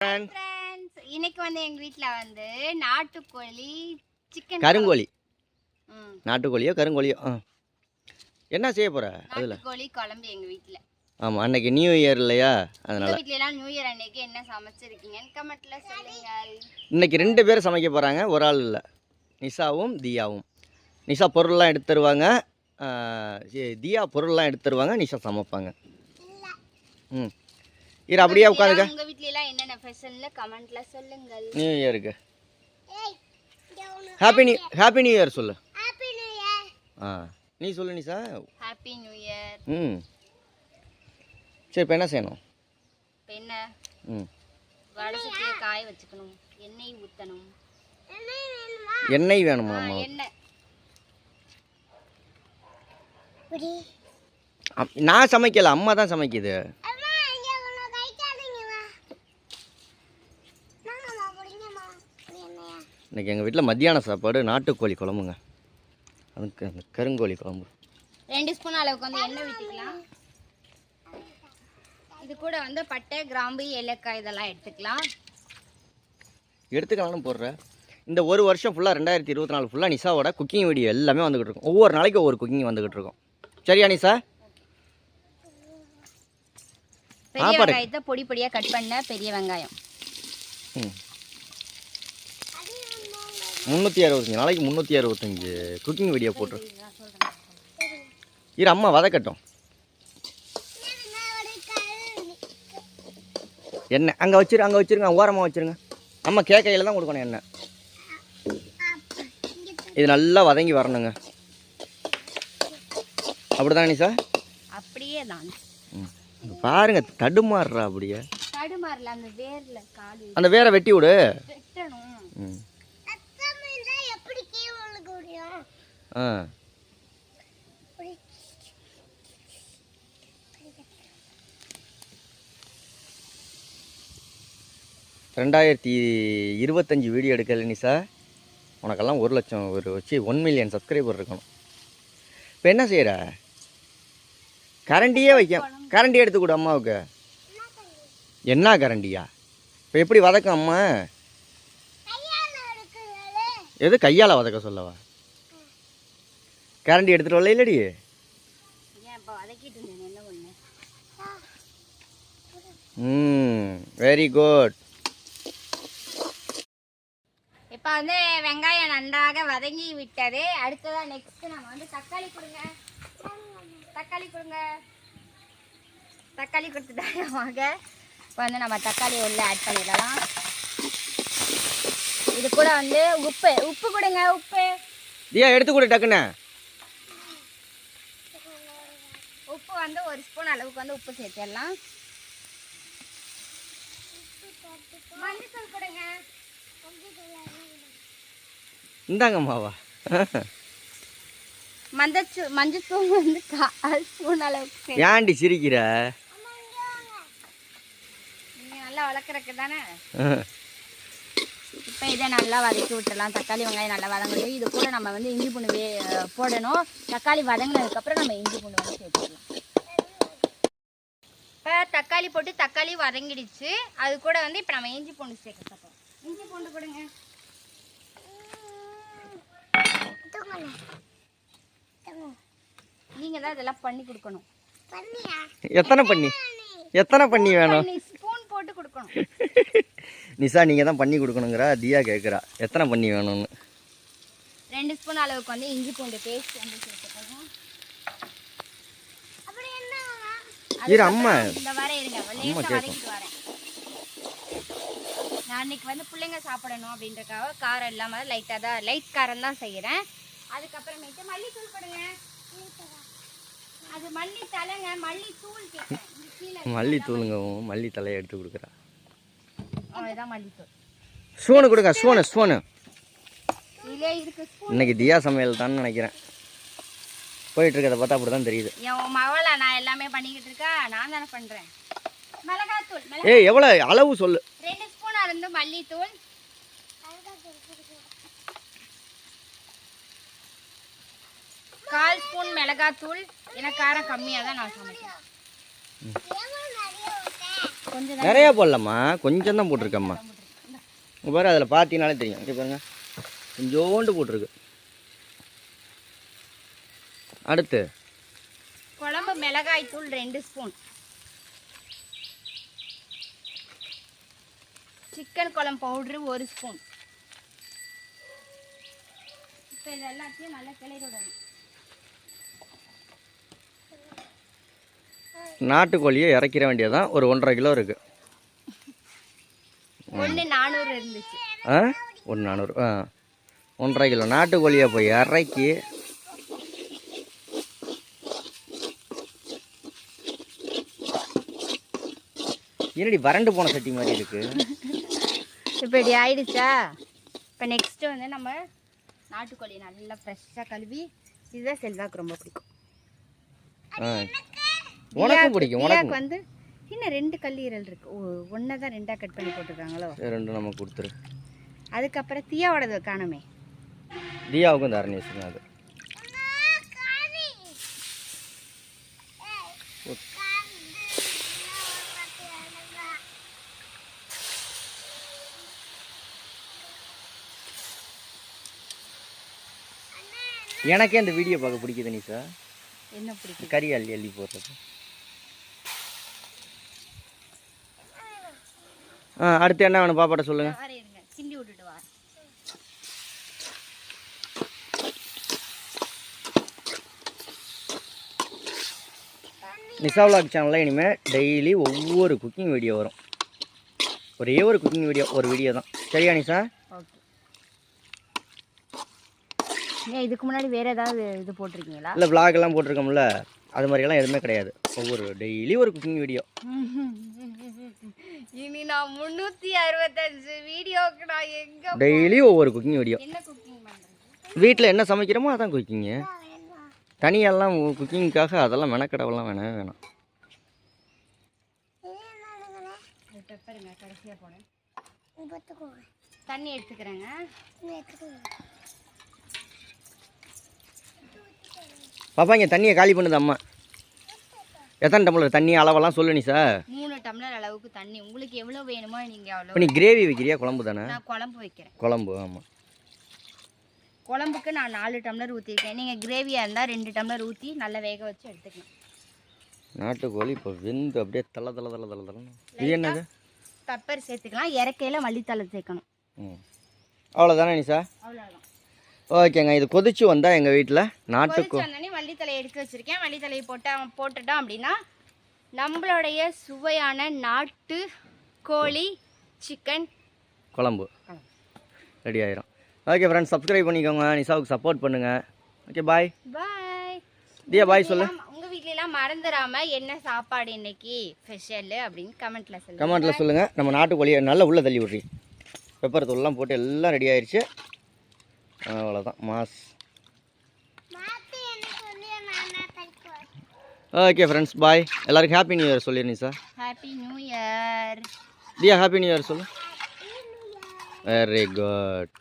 இன்னைக்கு வந்து எங்க வீட்ல வந்து நாட்டுக்கோழி சிக்கன் கருங்கோழி. நாட்டுக்கோழியோ கருங்கோழியோ? என்ன செய்ய போகிற அதில்? நாட்டுக்கோழி குழம்பு எங்க வீட்ல. ஆமாம் அன்னைக்கு நியூ இயர் இல்லையா? அதனால். வீட்ல எல்லாம் நியூ இயர் அன்னைக்கு என்ன சமைச்சிருக்கீங்கன்னு கமெண்ட்ல சொல்லுங்க. இன்னைக்கு ரெண்டு பேரும் சமைக்க போகிறாங்க ஒரு ஆள் இல்லை. நிஷாவும் தியாவும். நிஷா பொருள்லாம் எடுத்து தருவாங்க ஆ, சி- தியா பொருள்லாம் எடுத்து தருவாங்க நிஷா சமைப்பாங்க. ம். இரு அப்படியே எல்லாம் உங்க வீட்ல எல்லாம் என்னென்ன ஸ்பெஷல்னு கமெண்ட்ல சொல்லுங்கள். நியூ இயருக்கு happy new happy new year சொல்லு. ஆ நீ சொல்லு நிஷா ஹாப்பி நியூ இயர் ம். சரி இப்போ என்ன செய்யணும்? என்ன? ம். வடை காய வச்சுக்கணும். எண்ணெய் ஊத்தணும். எண்ணெய் வேணுமா? நான் சமைக்கல அம்மா தான் சமைக்குது. இன்னைக்கு எங்கள் வீட்டில் மத்தியான சாப்பாடு நாட்டுக்கோழி குழம்புங்க. அதுக்கு அந்த கருங்கோழி குழம்பு. ரெண்டு ஸ்பூன் அளவுக்கு வந்து எண்ணெய் ஊற்றிக்கலாம் இது கூட வந்து பட்டை கிராம்பு ஏலக்காய் இதெல்லாம் எடுத்துக்கலாம். எடுத்துக்கலாம்னு போடுற. இந்த ஒரு வருஷம் ஃபுல்லாக ரெண்டாயிரத்தி இருபத்தி நாலு ஃபுல்லாக நிஷாவோட குக்கிங் வீடியோ எல்லாமே வந்துகிட்டு இருக்கும். ஒவ்வொரு நாளைக்கு ஒவ்வொரு குக்கிங் வந்துகிட்டு இருக்கும். சரியா நிஷா? பெரிய. வெங்காயத்தை பொடி பொடியாக கட் பண்ண பெரிய வெங்காயம். ம். முந்நூற்றி அறுபத்தஞ்சு நாளைக்கு முந்நூற்றி அறுபத்தஞ்சு குக்கிங் வீடியோ போட்டுரு இரு அம்மா வதக்கட்டும். எண்ணெய் அங்கே வச்சிரு அங்கே வச்சிருங்க ஓரமாக வச்சிருங்க. அம்மா கேக்கையில் தான் கொடுக்கணும் எண்ணெய். இது நல்லா வதங்கி வரணுங்க. அப்படிதானே சார் அப்படியே தான் பாருங்க தடுமாறுறா அப்படியே. தடுமாறல அந்த வேர்ல காலு அந்த வேற வெட்டி விடு. வெட்டணும் ம் ஆ. ரெண்டாயிரத்தி இருபத்தஞ்சி வீடியோ எடுக்கல நிசா உனக்கெல்லாம் ஒரு லட்சம் ஒரு வச்சு ஒன் மில்லியன் சப்ஸ்கிரைபர் இருக்கணும். இப்போ என்ன செய்கிற கரண்டியே வைக்க கரண்டி எடுத்து கொடு அம்மாவுக்கு. என்ன கரண்டியா? இப்போ எப்படி வதக்கும் அம்மா? எது கையால் வதக்க சொல்லவா? கரண்டி எடுத்துகிட்டு வரல இல்லடி? ம் வெரி குட் இப்போ வந்து வெங்காயம் நன்றாக வதங்கி விட்டது. அடுத்ததா நெக்ஸ்ட் நம்ம வந்து தக்காளி கொடுங்க. தக்காளி கொடுங்க. தக்காளி கொடுத்துட்டாங்க வாங்க இப்போ வந்து நம்ம தக்காளி உள்ள ஆட் பண்ணிடலாம். இது கூட வந்து உப்பு. உப்பு கொடுங்க உப்பு. தியா எடுத்து கொடு டக்குன்னு உப்பு வந்து ஒரு ஸ்பூன் அளவுக்கு வந்து உப்பு சேர்த்துடலாம். மஞ்சத்தூள் கொடுங்க. இந்தாங்கம்மாவா மஞ்சத்தூ மஞ்சத்தூள் வந்து கால் ஸ்பூன் அளவுக்கு ஏன்டி சிரிக்கிற? நல்லா வளர்க்குறக்கு தானே? இப்போ இதை நல்லா வதக்கி விட்டுறலாம் தக்காளி வெங்காயம் நல்லா வதங்கட்டும். இது கூட நம்ம வந்து இஞ்சி பூண்டு போடணும். தக்காளி வதங்கினதுக்கப்புறம் நம்ம இஞ்சி பூண்டு வந்து சேர்த்துக்கலாம். தக்காளி போட்டு தக்காளி வதங்கிடுச்சு. அது கூட வந்து இப்போ நம்ம இஞ்சி பூண்டு சேர்க்க போகிறோம் இஞ்சி பூண்டு கொடுங்க நீங்கள் தான் இதெல்லாம் பண்ணி கொடுக்கணும். எத்தனை பண்ணி? எத்தனை பண்ணி வேணும்? ஸ்பூன் போட்டு கொடுக்கணும். நிஷா நீங்கள் தான் பண்ணி கொடுக்கணுங்கிறா. தியா கேட்குறா எத்தனை பண்ணி வேணும்னு? ரெண்டு ஸ்பூன் அளவுக்கு வந்து இஞ்சி பூண்டு பேஸ்ட் வந்து சேர்த்துக்கணும். இரு அம்மா. அம்மா கேட்கும். நான் இன்னைக்கு வந்து பிள்ளைங்க சாப்பிடணும் அப்படின்றக்காக காரம் இல்லாமல் லைட்டாக தான் லைட் காரம் தான் செய்கிறேன் அதுக்கப்புறமேட்டு மல்லித்தூள் கொடுங்க அது மல்லி தலைங்க மல்லி தூள் மல்லி மல்லி தலையை எடுத்து கொடுக்குறா. அதுதான் மல்லித்தூள். ஸ்பூனு கொடுங்க ஸ்பூனு ஸ்பூன். இன்னைக்கு தியா சமையல் தான் நினைக்கிறேன். போயிட்டு இருக்கதை பார்த்தா அப்படி தான் தெரியுது. என் மவளை நான் எல்லாமே பண்ணிக்கிட்டு இருக்கா? நான் தானே பண்ணுறேன் மிளகாத்தூள் மிளகா ஏய் எவ்வளோ அளவு சொல்லு. ரெண்டு ஸ்பூன் அருந்து மல்லித்தூள். கால் ஸ்பூன் மிளகாத்தூள். எனக்கு காரம் கம்மியாக தான் நான் சமைக்கிறேன் கொஞ்சம் நிறையா போடலம்மா கொஞ்சம் தான் போட்டிருக்கேம்மா. பாரு அதில் பார்த்தீங்கனாலே தெரியும். இங்கே பாருங்க. கொஞ்சோண்டு போட்டிருக்கு. அடுத்து. குழம்பு மிளகாய் தூள் ரெண்டு ஸ்பூன். சிக்கன் குழம்பு பவுட்ரு ஒரு ஸ்பூன். இப்போ இது எல்லாத்தையும் நல்லா கிளறி விடணும். நாட்டுக்கோழியை இறக்கிற வேண்டியதான் ஒரு ஒன்றரை கிலோ இருக்குது ஒன்று நானூறு இருந்துச்சு. ஆ? ஒரு நானூறு. ஆ. ஒன்றரை கிலோ. நாட்டுக்கோழியை போய் இறக்கி என்னடி வறண்டு போன சட்டி மாதிரி இருக்கு? இப்போ இப்படி ஆயிடுச்சா? இப்போ நெக்ஸ்ட்டு வந்து நம்ம நாட்டுக்கோழி நல்லா ஃப்ரெஷ்ஷாக கழுவி இதுதான் செல்வாக்கு ரொம்ப பிடிக்கும். உனக்கும் பிடிக்கும் உனக்கும். வந்து இன்னும் ரெண்டு கல்லீரல் இருக்கு. ஒன்றை தான் ரெண்டாக கட் பண்ணி போட்டிருக்காங்களோ? சரி, ரெண்டும் நம்ம கொடுத்துரு. அதுக்கப்புறம் தியாவோடது காணுமே. தியாவுக்கும் தரணி அது. எனக்கே இந்த வீடியோ பார்க்க பிடிக்குது நிஷா என்ன பிடிக்கும் கறி அள்ளி அள்ளி போடுறது. ஆ அடுத்து என்ன வேணும்? பாப்பாட்ட சொல்லுங்க. கிண்டி விட்டுட்டு வா. நிஷா vlog சேனலில் இனிமேல் டெய்லி ஒவ்வொரு குக்கிங் வீடியோ வரும். ஒரே ஒரு குக்கிங் வீடியோ ஒரு வீடியோ தான். சரியா நிஷா ஓகே ஏன் இதுக்கு முன்னாடி வேற ஏதாவது இது போட்டிருக்கீங்களா? இல்லை vlog எல்லாம் போட்டிருக்கோம்ல. அது மாதிரியெல்லாம் எதுவுமே கிடையாது. ஒவ்வொரு டெய்லி ஒரு குக்கிங் வீடியோ இனி நான் முந்நூற்றி அறுபத்தஞ்சு வீடியோக்கு நான் எங்க டெய்லி ஒவ்வொரு குக்கிங் வீடியோ என்ன குக்கிங் வீட்டில் என்ன சமைக்கிறோமோ அதான் குக்கிங்கு தனியெல்லாம் குக்கிங்க்காக அதெல்லாம் மெனக்கடவெல்லாம் வேணவே வேணாம். பெப்பருங்க கடைசியாக போனேன் தண்ணி எடுத்துக்கிறேங்க. பாப்பா இங்கே தண்ணியை காலி பண்ணுது அம்மா. எத்தனை டம்ளர் தண்ணி அளவெல்லாம் சொல்லு நீ சார். மூணு டம்ளர் அளவுக்கு தண்ணி. உங்களுக்கு எவ்வளோ வேணுமோ நீங்கள் அவ்வளோ நீ கிரேவி வைக்கிறியா? குழம்பு தானே? நான் குழம்பு வைக்கிறேன். குழம்பு ஆமாம் குழம்புக்கு நான் நாலு டம்ளர் ஊற்றிருக்கேன் நீங்கள் கிரேவியாக இருந்தால் ரெண்டு டம்ளர் ஊற்றி நல்லா வேக வச்சு எடுத்துக்கலாம். நாட்டுக்கோழி இப்போ வெந்து அப்படியே தள்ள தள்ள தள்ள தள்ள தள்ளணும் இது என்னது? பெப்பர் சேர்த்துக்கலாம். இறக்கையில் மல்லித்தலை சேர்க்கணும். ம். அவ்வளோதானே நீ சார்? அவ்வளோதான் ஓகேங்க இது கொதிச்சு வந்தால் எங்கள் வீட்டில் நாட்டுக்கோ மல்லித்தலை எடுத்து வச்சிருக்கேன். மல்லித்தலையை போட்டா போட்டுட்டோம் அப்படின்னா நம்மளுடைய சுவையான நாட்டு கோழி சிக்கன் குழம்பு. ரெடி ஆயிரும். ஓகே ஃப்ரெண்ட்ஸ் சப்ஸ்கிரைப் பண்ணிக்கோங்க. நிஷாவுக்கு சப்போர்ட் பண்ணுங்கள் ஓகே பாய் பாய் தியா பாய் சொல்லு. உங்க வீட்ல எல்லாம் மறந்துடாம என்ன சாப்பாடு இன்னைக்கு ஸ்பெஷல் அப்படின்னு கமெண்ட்ல சொல்லுங்க. கமெண்ட்டில் சொல்லுங்கள் நம்ம நாட்டுக்கோழியை நல்லா உள்ளே தள்ளி விட்றி. பெப்பர் தூள்லாம் போட்டு எல்லாம் ரெடி ஆயிடுச்சு அவ்வளோதான் மாஸ். ஓகே ஃப்ரெண்ட்ஸ் பாய் எல்லாருக்கும் ஹாப்பி நியூ இயர் சொல்லிடுங்க sir happy new year Diya happy new year சொல்லு. Very good